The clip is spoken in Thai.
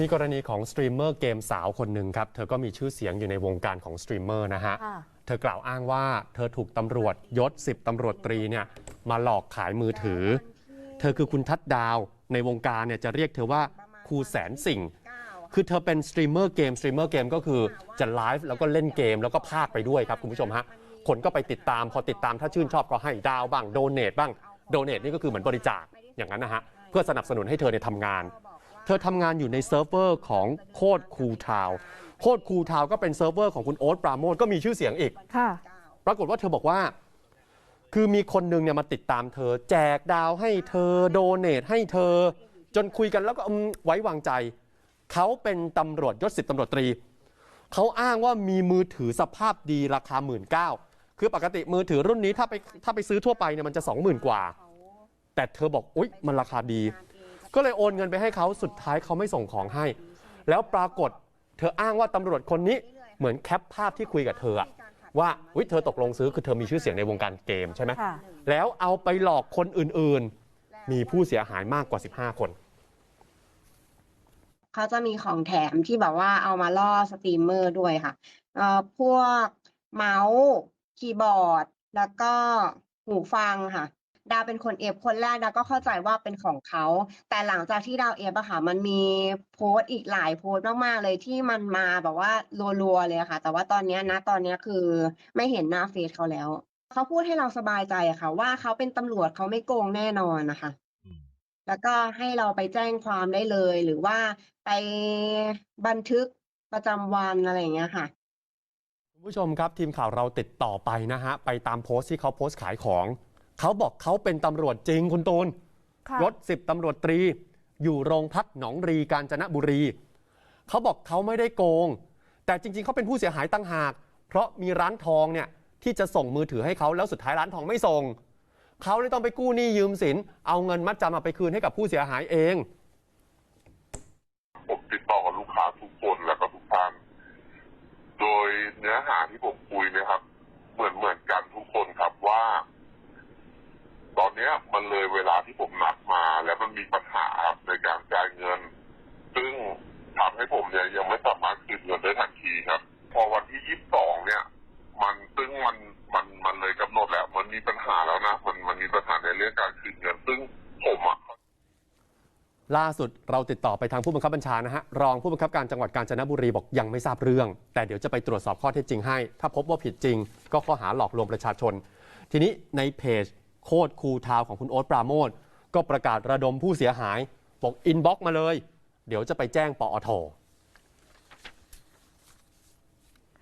มีกรณีของสตรีมเมอร์เกมสาวคนหนึ่งครับ เธอก็มีชื่อเสียงอยู่ในวงการของสตรีมเมอร์นะฮะค่ะเธอกล่าวอ้างว่าเธอถูกตำรวจยศ 10ตำรวจตรีเนี่ยมาหลอกขายมือถือ เธอคือคุณทัดดาวในวงการเนี่ยจะเรียกเธอว่าครูแสนสิ่ง คือเธอเป็นสตรีมเมอร์เกมสตรีมเมอร์เกมก็คือจะไลฟ์แล้วก็เล่นเกมแล้วก็พากไปด้วยครับคุณผู้ชมฮะ คนก็ไปติดตามพอติดตามถ้าชื่นชอบก็ให้ดาวบ้างโดเนทบ้างโดเนทนี่ก็คือเหมือนบริจาคอย่างนั้นนะฮะเพื่อสนับสนุนให้เธอเนี่ยทำงาน เธอทำงานอยู่ในเซิร์ฟเวอร์ของโคดคูทาวโคดคูทาวก็เป็นเซิร์ฟเวอร์ของคุณโอ๊ตปราโมทก็มีชื่อเสียงอีก ค่ะ ปรากฏว่าเธอบอกว่า คือมีคนหนึงเนี่ยมาติดตามเธอ แจกดาวให้เธอโดเนทให้เธอ จนคุยกันแล้วก็อืมไว้วางใจ เขาเป็นตำรวจยศสิบตำรวจตรี เขาอ้างว่ามีมือถือสภาพดีราคา1 9ื่นคือปกติมือถือรุ่นนี้ถ้าไปถ้าไปซื้อทั่วไปเนี่ยมันจะ20,000กว่า แต่เธอบอกอุ๊ยมันราคาดี ก็เลยโอนเงินไปให้เขาสุดท้ายเขาไม่ส่งของให้ แล้วปรากฏเธออ้างว่าตำรวจคนนี้เหมือนแคปภาพที่คุยกับเธออะว่าอุ๊ยเธอตกลงซื้อคือเธอมีชื่อเสียงในวงการเกมใช่ไหมค่ะ แล้วเอาไปหลอกคนอื่นๆ มีผู้เสียหายมากกว่า 15 คน เขาจะมีของแถมที่แบบว่าเอามาล่อสตรีมเมอร์ด้วยค่ะเอ่อพวกเมาส์ คีย์บอร์ด แล้วก็หูฟังค่ะ ดาวเป็นคนเอฟคนแรกดาวก็เข้าใจว่าเป็นของเขา แต่หลังจากที่ดาวเอฟอะค่ะ มันมีโพสต์อีกหลายโพสต์มากๆเลยที่มันมาแบบว่ารัวๆเลยอะค่ะ แต่ว่าตอนเนี้ยนะตอนเนี้ยคือไม่เห็นหน้าเฟซเขาแล้วเขาพูดให้เราสบายใจอะค่ะ ว่าเขาเป็นตำรวจเขาไม่โกงแน่นอนนะคะ แล้วก็ให้เราไปแจ้งความได้เลย หรือว่าไปบันทึกประจำวันอะไรอย่างเงี้ยค่ะคุณผู้ชมครับทีมข่าวเราติดต่อไปนะฮะไปตามโพสต์ที่เขาโพสต์ขายของ เขาบอกเขาเป็นตำรวจจริงคุณตูนค่ะยศสิบตำรวจตรี อยู่โรงพักหนองรีกาญจนบุรี เขาบอกเขาไม่ได้โกง แต่จริง ๆ เขาเป็นผู้เสียหายตั้งหาก เพราะมีร้านทองเนี่ยที่จะส่งมือถือให้เขาแล้วสุดท้ายร้านทองไม่ส่ง เขาเลยต้องไปกู้หนี้ยืมสิน เอาเงินมัดจำมาไปคืนให้กับผู้เสียหายเอง ผมติดต่อกับลูกค้าทุกคนแล้วก็ทุกท่าน โดยเนื้อหาที่ผมคุยเนะครับ เหมือนเหมือนกันทุกคนครับว่า ตอน เนี้ยมันเลยเวลาที่ผมนัดมา แล้วมันมีปัญหาในการจ่ายเงิน ซึ่งทำให้ผมเนี่ยยังไม่สามารถคืนเงินได้ทันทีครับ พอวันที่ยี่สิบสองเนี่ย มันซึ่งมันมันมันเลยกำหนดแล้วมันมีปัญหาแล้วนะมันมันมีปัญหาในเรื่องการคืนเงิน ซึ่งผมอะล่าสุดเราติดต่อไปทางผู้บังคับบัญชานะฮะรองผู้บังคับการจังหวัดกาญจนบุรีบอกยังไม่ทราบเรื่อง แต่เดี๋ยวจะไปตรวจสอบข้อเท็จจริงให้ ถ้าพบว่าผิดจริง ก็ข้อหาหลอกลวงประชาชน ทีนี้ในเพจ โคดคูทาวของคุณโอ๊ตปราโมทก็ประกาศระดมผู้เสียหายบอกอินบ็อกมาเลย เดี๋ยวจะไปแจ้งปอท